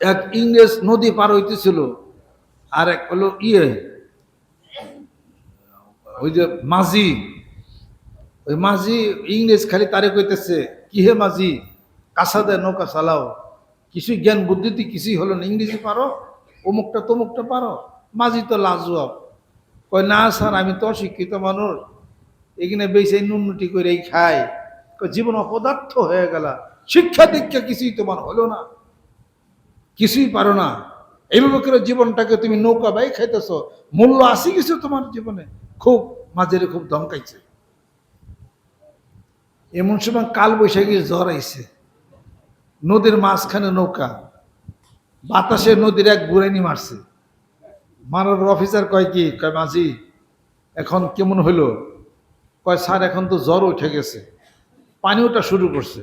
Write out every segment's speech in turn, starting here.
এক ইংরেজ নদী পার হইতেছিল আর এক হলো ইয়ে ওই যে মাঝি, ওই মাঝি ইংরেজ খালি তারে কইতেছে কি হে মাঝি কাঁসা দেয় নৌকা চালাও, কিছুই জ্ঞান বুদ্ধিতে কিছুই হলো না, ইংরেজি পারো, অমুকটা তমুকটা পারো, মাঝি তো লাজুয়াব। কয়, না স্যার, আমি তো অশিক্ষিত মানুষ, এখানে বেশি নুন্নটি করে খাই। জীবন অপদার্থ হয়ে গেল, শিক্ষা দীক্ষা কিছুই তোমার হলো না। কিছুই পারো না। এইভাবে করে জীবনটাকে তুমি নৌকা বাই খাইতেছ। মূল্য আসি কিছু তোমার জীবনে? খুব মাঝের, খুব ধমকাইছে এমন সময় কাল বৈশাখীর জ্বর আইছে। নদীর মাঝখানে নৌকা। বাতাসে নদীর এক বুড়ানি মারছে। মারার অফিসার কয় কি, কয় মাঝি, এখন কেমন হইল? কয়, স্যার, এখন তো জ্বর উঠে গেছে। পানি ওঠা শুরু করছে।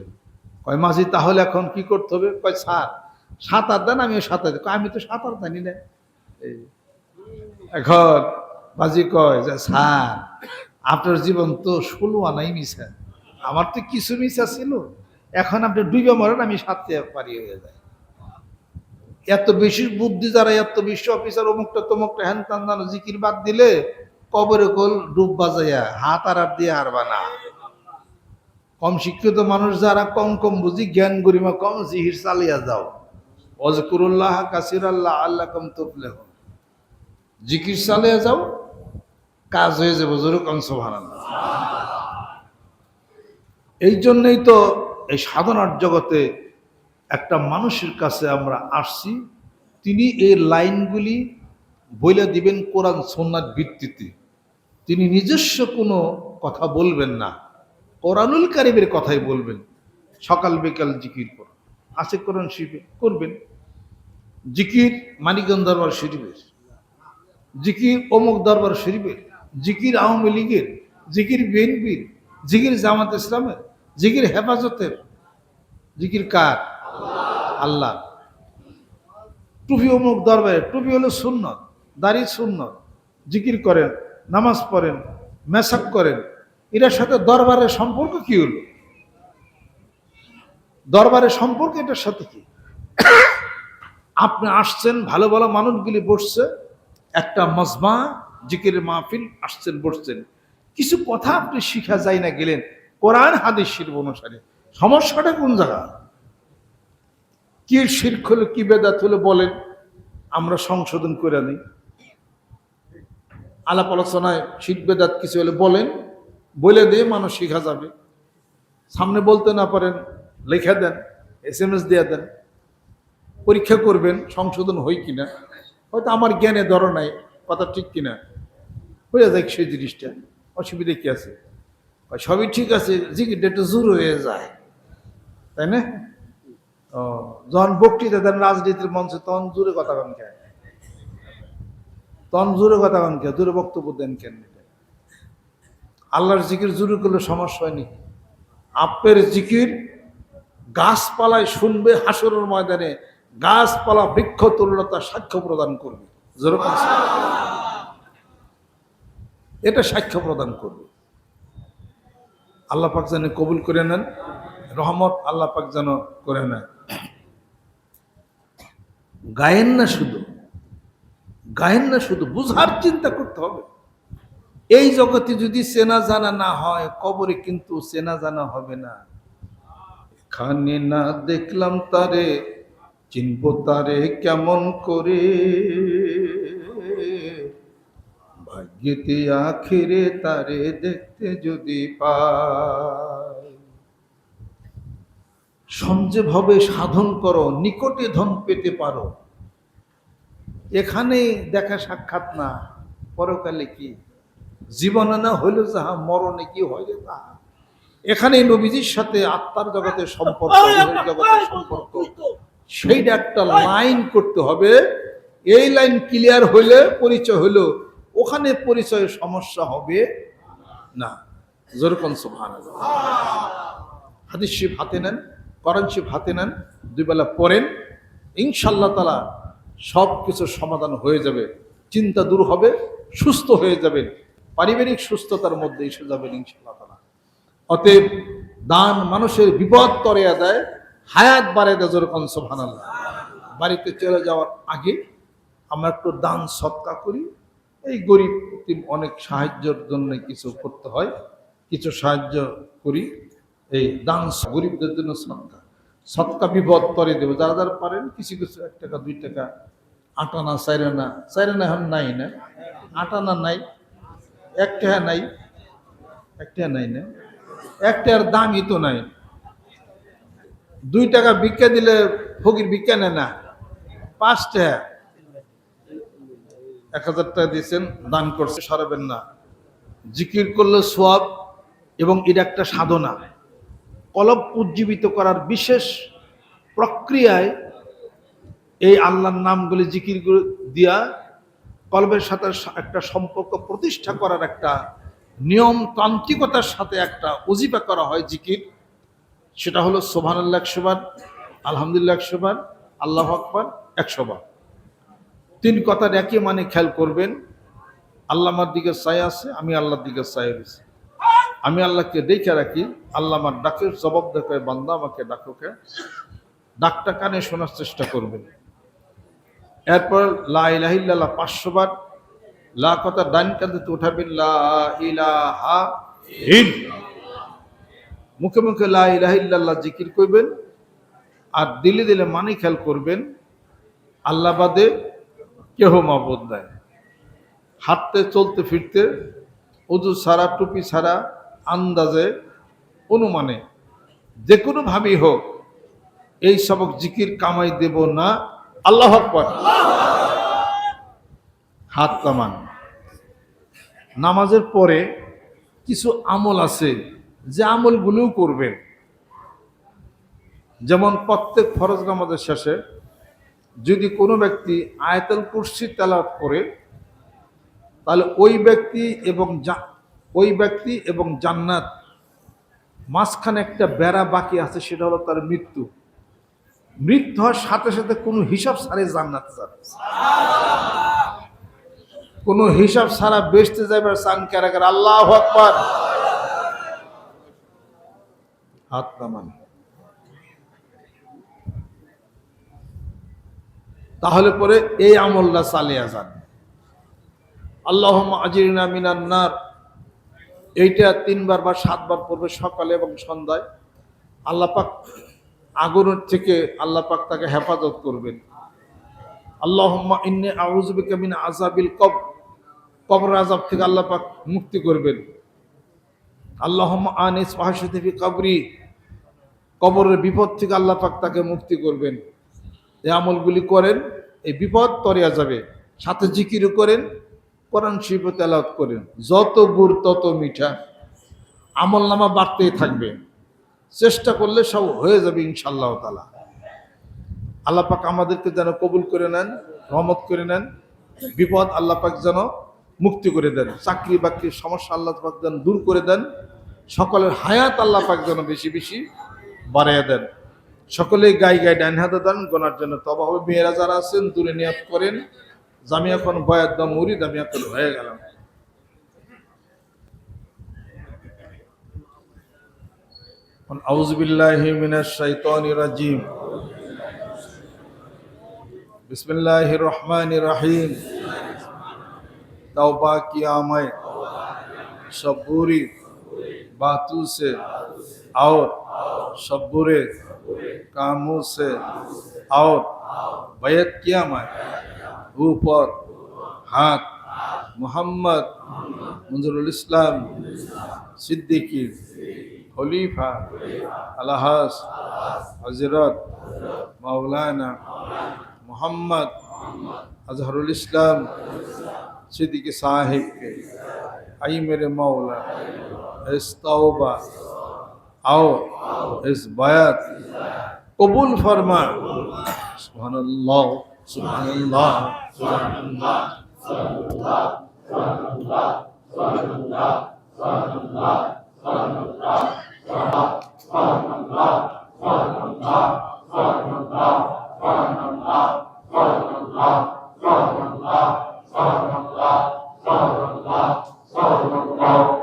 কয়, মাঝি, তাহলে এখন কি করতে হবে? কয়, স্যার সাঁতার দেন আমি সাঁতার আমি তো সাঁতার জানি না। এখন মাঝি কয় যে, স্যার, আপনার জীবন তো ষোলো আনাই মিশা। আমার তো কিছু মিশা ছিল। এখন আপনি ডুবে মরেন, আমি সাঁততে পারি হয়ে যায়। এত বেশি বুদ্ধি যারা, এত বেশি অফিসার, অমুকটা তমুকটা হ্যান তান জিকির বাদ দিলে কবরে কল ডুব বাজাইয়া, হাত আর দিয়ে হারবা না। কম শিক্ষিত মানুষ যারা, কম কম বুঝি, জ্ঞান গরিমা কম, জিহির চালিয়া যাও। অজকুরুল্লাহ কাসির আল্লাহ আল্লাহ কম তুফলে জিকির চালিয়া যাও, কাজ হয়ে যাবে। কম সোভান এই জন্যই তো এই সাধনার জগতে একটা মানুষের কাছে আমরা আসছি, তিনি এই লাইনগুলি বইলে দিবেন কোরআন সন্ন্যার ভিত্তিতে। তিনি নিজস্ব কোনো কথা বলবেন না। কোরআনুল কারিমের কথাই বলবেন। সকাল বিকাল জিকির করুন। আছে কোরআন শিবে করবেন। জিকির মানিকগঞ্জ দরবার শরীফের। জিকির অমুক দরবার শরীফের। জিকির আওয়ামী লীগের। জিকির বিএনপির। জিকির জামাত ইসলামের। জিকির হেফাজতের। জিকির কার? আল্লাহ টুপি অমুক দরবারে। টুপি হলো সুন্নত। দাড়ি সুন্নত। জিকির করেন, নামাজ পড়েন, মেসাক করেন। এটার সাথে দরবারের সম্পর্ক কি হলো? দরবারের সম্পর্ক এটার সাথে কি? আপনি আসছেন, ভালো ভালো মানুষগুলি বসছে, একটা মজমা জিকিরের মাহফিল আসছেন, বসছেন। কিছু কথা আপনি শিখা যায় না গেলেন, কোরআন, হাদিস শিল্প অনুসারে। সমস্যাটা কোন জায়গা? কি শির্ক হলো, কি বেদাত হলো বলেন, আমরা সংশোধন করে নিই। আলাপ আলোচনায় শিখ বেদাত কিছু হলে বলেন, বলে দিয়ে মানুষ শিখা যাবে। সামনে বলতে না পারেন, লেখা দেন, এস এম এস দিয়ে দেন। পরীক্ষা করবেন, সংশোধন হই কিনা? হয়তো আমার জ্ঞানে ধরো নাই, কথা ঠিক কিনা? হয়ে যায় সেই জিনিসটা, অসুবিধা কি আছে? সবই ঠিক আছে জিকিরটা একটু জোর হয়ে যায়, তাই না? ও, যখন বক্তৃতা দেন রাজনীতির মঞ্চে, তখন জোরে কথা কন? কে তখন জোরে কথা কন? কে জোরে বক্তব্য দেন কেন আল্লাহর জিকির জোরে করলে সমস্যা হয়নি আপের জিকির গাছপালায় শুনবে হাসরের ময়দানে গাছপালা বৃক্ষ তুল্যতা সাক্ষ্য প্রদান করবে। এটা সাক্ষ্য প্রদান করবে। আল্লাহ পাক যেন কবুল করে নেন, রহমত আল্লাহ পাক যেন করে নেন। গায়েন না শুধু, গায়েন না শুধু, বুঝার চিন্তা করতে হবে। এই জগতে যদি চেনা জানা না হয়, কবরে কিন্তু চেনা জানা হবে না। এখানে না দেখলাম তারে চিনব তারে কেমন করে? ভাগ্যেতে আখেরে তারে দেখতে যদি পাই। সঞ্জে সাধন করো নিকটে ধন পেতে পারো। এখানে দেখা সাক্ষাৎ না পরকালে কি? জীবনে না হইল যাহা মরণে কি হইলে তাহা এখানে নবীজির সাথে আত্মার জগতের সম্পর্ক জগতের সম্পর্ক। সেইটা একটা লাইন করতে হবে। এই লাইন ক্লিয়ার হইলে পরিচয় হইল। ওখানে পরিচয়ের সমস্যা হবে না। যেরকম সুভান হাদিস শিব হাতে নেন করেন শিব হাতে নেন, দুই বেলা পড়েন। ইনশাল্লাহ তালা সব কিছুর সমাধান হয়ে যাবে। চিন্তা দূর হবে, সুস্থ হয়ে যাবেন। পারিবারিক সুস্থতার মধ্যে এসে যাবেন ইনশাল্লাহ তালা অতএব দান মানুষের বিপদ তরে দেয় হায়াত বাড়ে দেয় যেরকম সোভান বাড়িতে চলে যাওয়ার আগে আমরা একটু দান, সৎকা করি। এই গরিব অনেক সাহায্যের জন্য কিছু করতে হয়। কিছু সাহায্য করি। এই দান, গরিবদের জন্য সৎকা। সৎকা বিপদ করে দেবো। যারা যারা পারেন, কিছু কিছু এক টাকা, দুই টাকা, আটানা চাইরানা চাইরানা এখন নাই না। আটানা নাই, এক টাকা নাই। এক টাকা নাই না। এক টাকার দামই তো নাই। দুই টাকা ভিক্ষা দিলে ফকির ভিক্ষা নেয় না। পাঁচ টাকা। এক হাজার টাকা দিয়েছেন, দান করছে, সরাবেন না। জিকির করলে সোয়াব এবং এটা একটা সাধনা। কলব উজ্জীবিত করার বিশেষ প্রক্রিয়ায় এই আল্লাহর নামগুলি জিকির দিয়া কলবের সাথে একটা সম্পর্ক প্রতিষ্ঠা করার একটা নিয়ম তান্ত্রিকতার সাথে একটা উজিফা করা হয় জিকির। সেটা হলো সোভান আল্লাহ একশো বার আলহামদুলিল্লাহ একশো আল্লাহ আকবার একশো বার তিন কথার একই মানে খেয়াল করবেন আল্লাহ আমার দিকে চাই আছে, আমি আল্লাহর দিকে চাই রয়েছি আমি আল্লাহকে দেখে রাখি আল্লাহ আমার ডাকের জবাব দেখে বান্দা, আমাকে ডাকুকে ডাকটা কানে শোনার চেষ্টা করবেন। এরপর, লা ইলাহিল্লাহ পাঁচশো বার লা কথা ডান কাঁধে উঠাবেন, লা ইলাহা ইন মুখে মুখে লা ইলাহিল্লাহ জিকির করবেন, আর দিলে দিলে মানি খেয়াল করবেন, আল্লাহ বাদে কেহ মাবুদ দেয় হাঁটতে, চলতে, ফিরতে, উজু সারা টুপি ছাড়া, আন্দাজে, অনুমানে যে কোনোভাবেই হোক, এই সবক জিকির কামাই দেব না, আল্লাহ আকবার। হাত কামান নামাজের পরে কিছু আমল আছে যে আমলগুলোও করবেন। যেমন প্রত্যেক ফরজ নামাজের শেষে যদি কোনো ব্যক্তি আয়াতুল কুরসি তেলাওয়াত করে, তাহলে ওই ব্যক্তি এবং ওই ব্যক্তি এবং জান্নাত মাঝখানে একটা বেড়া বাকি আছে, সেটা হলো তার মৃত্যু। মৃত্যু হওয়ার সাথে সাথে কোনো হিসাব ছাড়াই জান্নাতে যাবে। কোনো হিসাব ছাড়া বেসতে যাবে সান ক্যারাকার আল্লাহ আকবার। হাত নামান। তাহলে পরে এই আমলটা চালিয়ে যান। আল্লাহ আজিরিনা মিনান্নার এইটা তিনবার বা সাতবার পড়বে সকালে এবং সন্ধ্যায়। আল্লাহ পাক আগুনের থেকে আল্লাহ পাক তাকে হেফাজত করবেন। আল্লাহ ইন্নে আউজবিকা মিন আজাবিল কব কবর আজাব থেকে আল্লাহ পাক মুক্তি করবেন। আল্লাহ আনিস ফাহাসি কবরি। কবরের বিপদ থেকে আল্লাহ পাক তাকে মুক্তি করবেন। এই আমলগুলি করেন, এই বিপদ তরিয়া যাবে। সাথে জিকিরও করেন, কোরআন শিল্প তেলাওয়াত করেন। যত গুড় তত মিঠা। আমল নামা বাড়তেই থাকবে। চেষ্টা করলে সব হয়ে যাবে ইনশাল্লাহ তালা আল্লাহ পাক আমাদেরকে যেন কবুল করে নেন, রহমত করে নেন। বিপদ আল্লাহ পাক যেন মুক্তি করে দেন। চাকরি বাকরির সমস্যা আল্লাহ পাক যেন দূর করে দেন। সকলের হায়াত আল্লাহ পাক যেন বেশি বেশি বাড়াইয়া দেন। সকলে গায়ে গায়ে ডান হাতে দেন, গোনার জন্য তবা হবে। মেয়েরা যারা আছেন, দূরে নিয়াত করেন। আমি এখন ভয় একদম উড়ি আমি এখন হয়ে গেলাম। أعوذ بالله من الشيطان الرجيم بسم الله الرحمن الرحيم توبہ کیا میں شبوری باتوں सब बुरे कामों से और बैत किया मैं ऊपर हाथ। मोहम्मद मंजरुल इस्लाम सिद्दीकी, खलीफा अलहास हज़रत, मौलाना मोहम्मद अजहरुल इस्लाम सिद्दीकी साहिब के आई मेरे मौला इस तौबा আও ইস বায়াত কবুল ফরমা সুবহানাল্লাহ সুবহানাল্লাহ সুবহানাল্লাহ সুবহানাল্লাহ সুবহানাল্লাহ সুবহানাল্লাহ সুবহানাল্লাহ সুবহানাল্লাহ সুবহানাল্লাহ সুবহানাল্লাহ সুবহানাল্লাহ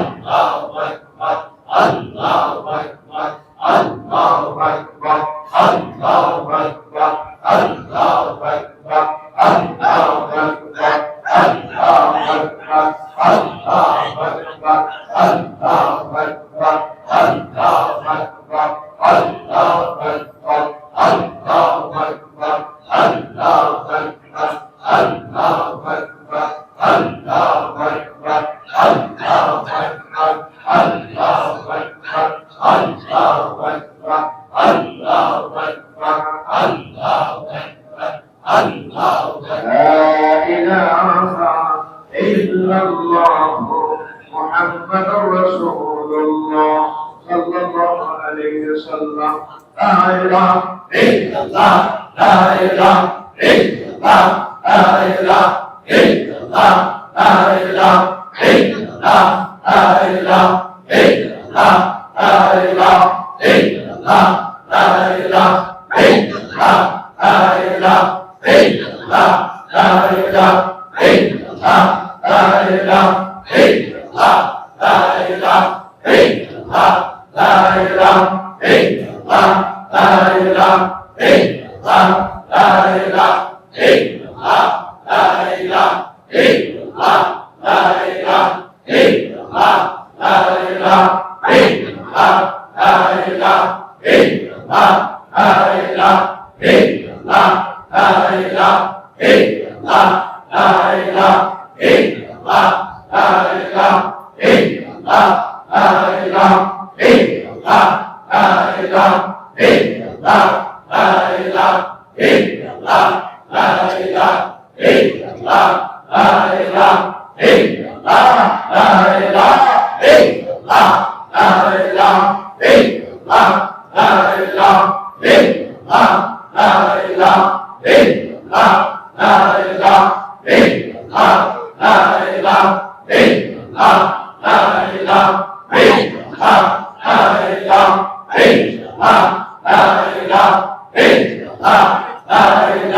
আল্লাহু আকবার। Hey, la, la, la, hey, la, la, la. Hey, Allah, Hey, ah, ah,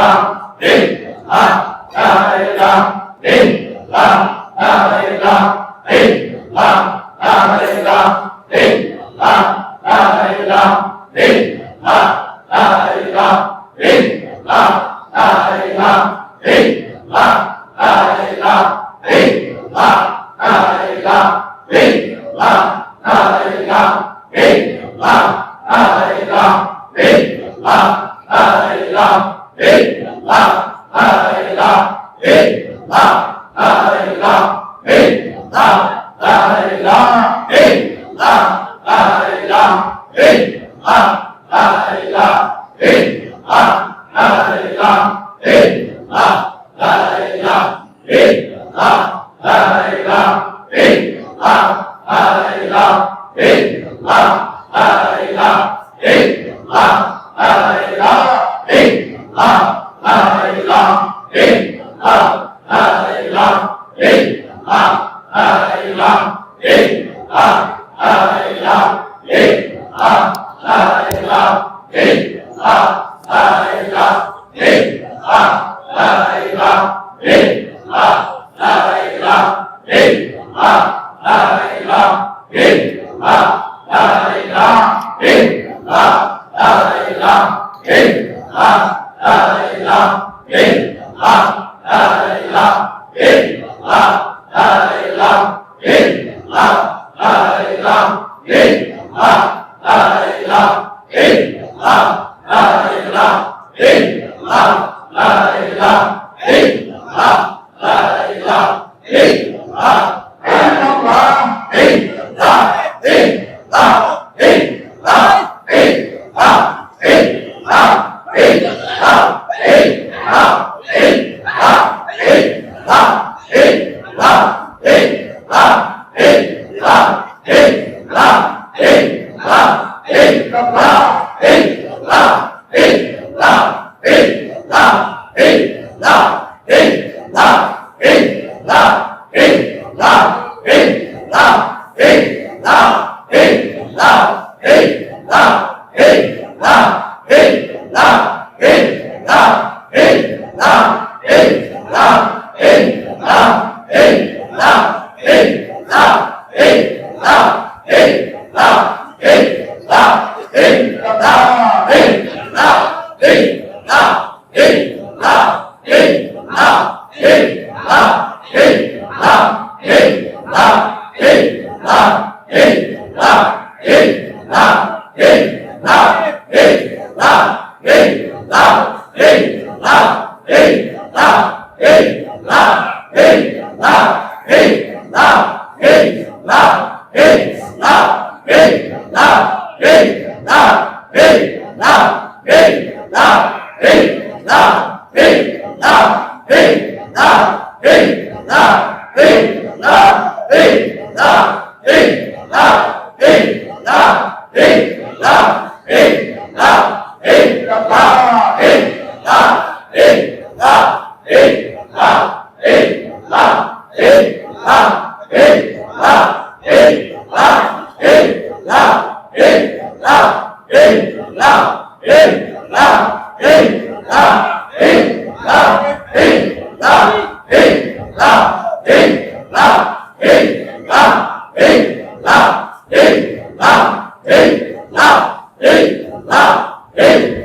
ah. Hey, love, hey, love. Hey, ah, ah, ah. Ah! Hey! Ah! Hey, love, hey, love. Hey! Hey!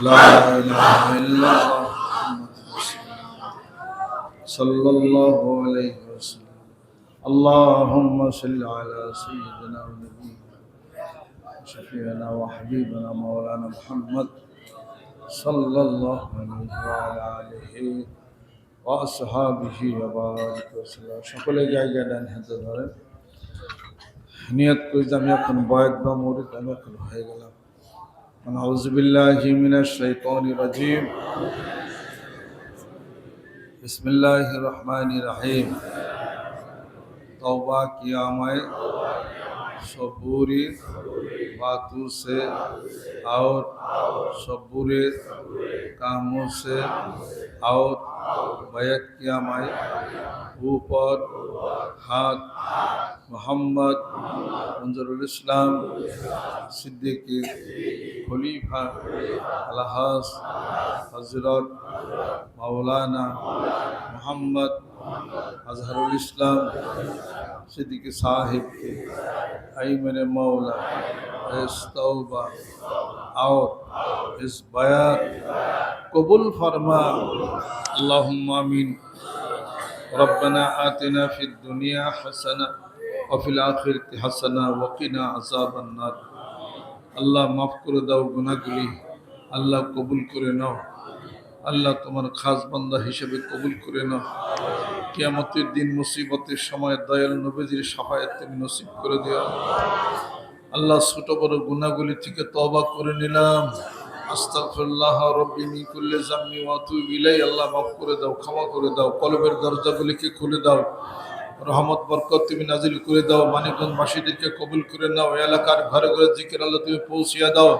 لا إله إلا الله صلى الله عليه وسلم اللهم صل على سيدنا ونبينا شفيعنا وحبيبنا مولانا محمد صلى الله عليه وعلى آله وأصحابه وبارك وسلم সকলে জায়গা ডান হাতে ধরেন নিয়ত করি যে আমি এখন বয়দ বা মরিদ আমি এখন হয়ে গেলাম أعوذ بالله من الشيطان الرجيم. بسم الله الرحمن الرحيم. توبہ کیا सबूरी बातों से और सबूरे कामों से और वैक्यामय ऊपर हाथ मोहम्मद मंजरुल इस्लाम सिद्दीकी खलीफा अलहास हज़रत मौलाना मोहम्मद अजहरुल इस्लाम सिद्दीकी साहिब اے میرے مولا اس توبہ اور اس بیان قبول فرما اللہم آمین ربنا آتنا فی الدنیا حسنہ وفی الاخرہ حسنہ وقنا عذاب النار আল্লাহ মাফ করে দাও গুণাগুলি আল্লাহ কবুল করে নাও আল্লাহ তোমার খাস বান্দা হিসেবে কবুল করে নাও কিয়ামতের দিন মুসিবতের সময় দয়াল নবীজির সাফায়াত তুমি নসিব করে দিও। আল্লাহ ছোট বড় গুনাহগুলি থেকে তবা করে নিলাম। আস্তাগফিরুল্লাহ রব্বি মিন কুল্লি যামবি ওয়া আতুবু ইলাই আল্লাহ মাফ করে দাও, ক্ষমা করে দাও, কলবের দরজাগুলিকে খুলে দাও। রহমত, বরকত তুমি নাজিল করে দাও। মানিকগঞ্জবাসীদেরকে কবুল করে নাও। এলাকার ঘরে ঘরে জিকির আল্লাহ তুমি পৌঁছিয়ে দাও।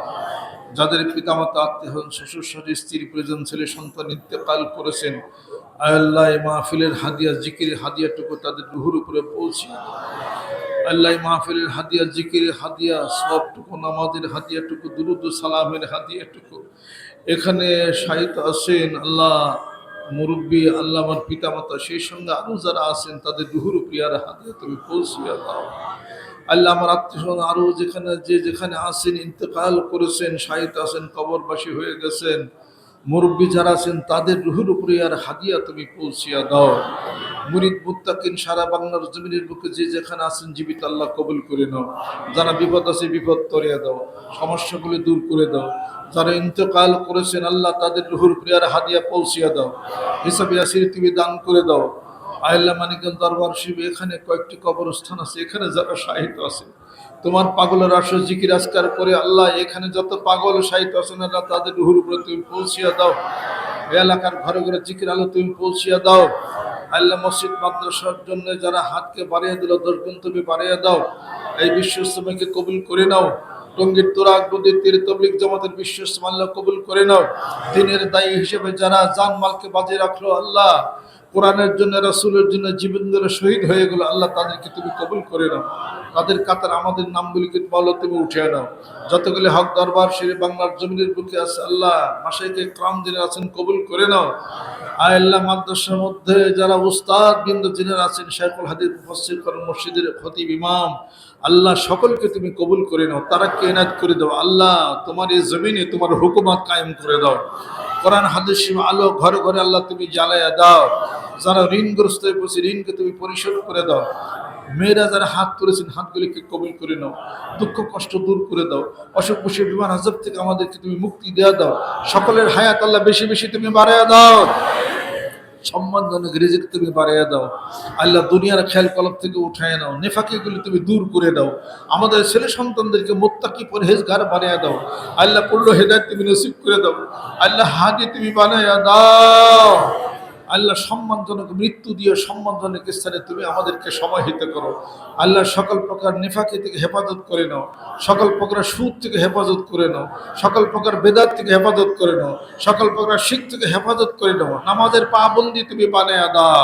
যাদের পিতামাতা আত্মীয় শ্বশুর শাশুড়ি, স্ত্রী প্রয়োজন ছেলে, সন্তান ইন্তেকাল করেছেন, আল্লাহ মাহফিলের হাদিয়া জিকির হাদিয়াটুকু তাদের রুহুর উপরে পৌঁছে আল্লাহ মাহফিলের হাদিয়া, জিকিরের হাদিয়া, সবটুকু, নামাজের হাদিয়াটুকু, দুরুদ সালামের হাদিয়াটুকু। এখানে সাহিত্য আছেন আল্লাহ মুরব্বী আল্লাহ আমার পিতামাতা সেই সঙ্গে আরও যারা আছেন, তাদের রুহুর প্রিয়ার হাতে তুমি পৌঁছিয়া দাও। আল্লাহ আমার আত্মীয় আরও যেখানে যে যেখানে আছেন, ইন্তেকাল করেছেন সাহিত্য আছেন, কবরবাসী হয়ে গেছেন মুরব্বী যারা আছেন, তাদের রুহুর উপরে আর হাদিয়া তুমি পৌঁছিয়া দাও। মুরিদ মুত্তাকিন সারা বাংলার জমিনের বুকে যে যেখানে আছেন, জীবিত আল্লাহ কবুল করে নাও। যারা বিপদ আছে, বিপদ তরিয়া দাও। সমস্যাগুলি দূর করে দাও। যারা ইন্তকাল করেছেন, আল্লাহ তাদের রুহুর উপরে আর হাদিয়া পৌঁছিয়া দাও। হিসাবে আসির তুমি দান করে দাও। আল্লাহ মানিকের দরবার শিব, এখানে কয়েকটি কবরস্থান আছে, এখানে যারা সাহিত্য আছে তোমার পাগলের আসর জিকির আজকার করে আল্লাহ, এখানে যত পাগল সাহিত্য তাদের উপরে তুমি পৌঁছিয়া দাও। এলাকার ঘরে ঘরে জিকির আলো তুমি পৌঁছিয়া দাও। আল্লাহ মসজিদ, মাদ্রাসার জন্য যারা হাতকে বাড়িয়ে দিল দশগুণ তুমি বাড়িয়ে দাও। এই বিশ্ব কবুল করে নাও। টঙ্গীর তোরাক নদীর তীর তবলিক জামাতের বিশ্ব ইসলাম আল্লাহ কবুল করে নাও। দিনের দায়ী হিসেবে যারা জান মালকে বাজে রাখল, আল্লাহ কোরআনের জন্য, রাসূলের জন্য জীবন ধরে শহীদ হয়ে গেল, আল্লাহ তাদেরকে তুমি কবুল করে নাও। তাদের কাতার আমাদের নামগুলিকে বলো, তুমি উঠে নাও। যতগুলি হক দরবার, সেরে বাংলার জমিনের বুকে আছে, আল্লাহ মাসাইকে ক্রাম দিনে আছেন কবুল করে নাও। আয় আল্লাহ মাদ্রাসার মধ্যে যারা উস্তাদ বৃন্দ যিনারা আছেন শেখুল হাদিদ মুফাসসির করেন মসজিদের খতিব ইমাম, আল্লাহ সকলকে তুমি কবুল করে নাও, তারা কেনাত করে দাও। আল্লাহ তোমার এই জমিনে তোমার হুকুমাত কায়েম করে দাও। কোরআন, হাদিস, আলো ঘরে ঘরে আল্লাহ তুমি জ্বালায়া দাও। যারা ঋণগ্রস্ত হয়ে পড়ছে, ঋণকে তুমি পরিশোধ করে দাও। মেয়েরা যারা হাত তুলেছেন, হাতগুলিকে কবুল করে নাও। দুঃখ, কষ্ট দূর করে দাও। অসুখ বসে বিমান, আজব থেকে আমাদেরকে তুমি মুক্তি দেওয়া দাও। সকলের হায়াত আল্লাহ বেশি বেশি তুমি বাড়াইয়া দাও। সম্মানজনক রিজিক তুমি বাড়িয়ে দাও। আল্লাহ দুনিয়ার খেয়াল কলব থেকে উঠায় নাও, নেফাকিগুলি তুমি দূর করে দাও। আমাদের ছেলে সন্তানদেরকে মোত্তাকি পরহেজগার বানিয়ে দাও। আল্লাহ পূর্ণ হেদায়ত তুমি নসিব করে দাও। আল্লাহ হাজি তুমি বানাইয়া দাও। আল্লাহ সম্মানজনক মৃত্যু দিয়ে সম্মানজনক স্থানে তুমি আমাদেরকে সমাহিত করো। আল্লাহ সকল প্রকার নেফাকি থেকে হেফাজত করে নাও। সকল প্রকার সুদ থেকে হেফাজত করে নাও। সকল প্রকার বেদার থেকে হেফাজত করে নাও। সকল প্রকার শিখ থেকে হেফাজত করে নাও। নামাজের পাবন্দি তুমি বানায় দাও।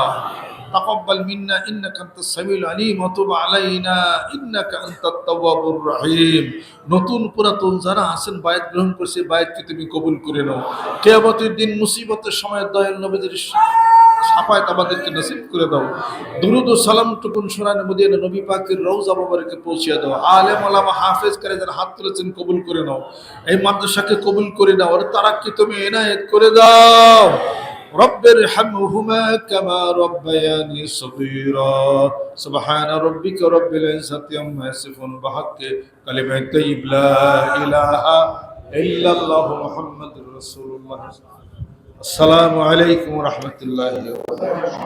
تقبل منا انك انت السميع العليم وتب علينا انك انت التواب الرحيم নতুন পুরাতন যারা আছেন বায়াত গ্রহণ করছে বায়াতকে তুমি কবুল করে নাও কিয়ামতের দিন মুসিবতের সময় দয়াল নবীদের সাফায়াত আমাদেরকে নসিব করে দাও দুরুদ ও সালাম টুকুন সোনান মদিনা নবী পাকের রওজা মোবারকে পৌঁছিয়ে দাও আলেম ওলামা হাফেজ করে যারা হাত তুলেছেন কবুল করে নাও এই মাদ্রাসাকে কবুল করে নাও আর তারাকে তুমি এনায়েত করে দাও رب ارحمهما كما ربياني صغيرا سبحان ربك رب العزة عما يصفون بحق كلمة طيب لا إله إلا الله محمد رسول الله السلام عليكم ورحمة الله وبركاته